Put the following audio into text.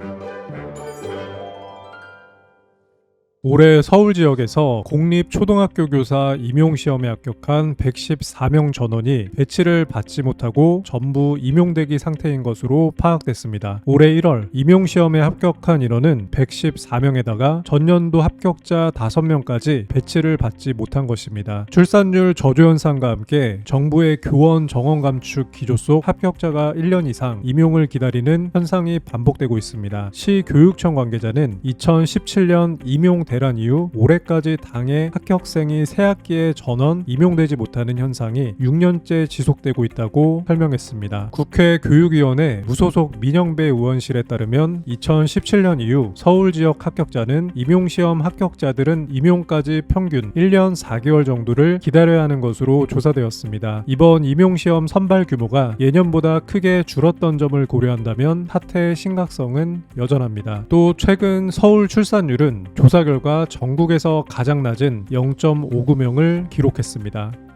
Thank you. 올해 서울 지역에서 공립 초등학교 교사 임용 시험에 합격한 114명 전원이 배치를 받지 못하고 전부 임용대기 상태인 것으로 파악됐습니다. 올해 1월 임용 시험에 합격한 인원은 114명에다가 전년도 합격자 5명까지 배치를 받지 못한 것입니다. 출산율 저조 현상과 함께 정부의 교원 정원 감축 기조 속 합격자가 1년 이상 임용을 기다리는 현상이 반복되고 있습니다. 시 교육청 관계자는 2017년 임용 대란 이후 올해까지 당의 합격생이 새 학기에 전원 임용되지 못하는 현상이 6년째 지속되고 있다고 설명했습니다. 국회 교육위원회 무소속 민영배 의원실에 따르면 2017년 이후 서울 지역 합격자는 임용시험 합격자들은 임용까지 평균 1년 4개월 정도를 기다려야 하는 것으로 조사되었습니다. 이번 임용시험 선발 규모가 예년보다 크게 줄었던 점을 고려한다면 사태의 심각성은 여전합니다. 또 최근 서울 출산율은 조사 결과 전국에서 가장 낮은 0.59명을 기록했습니다.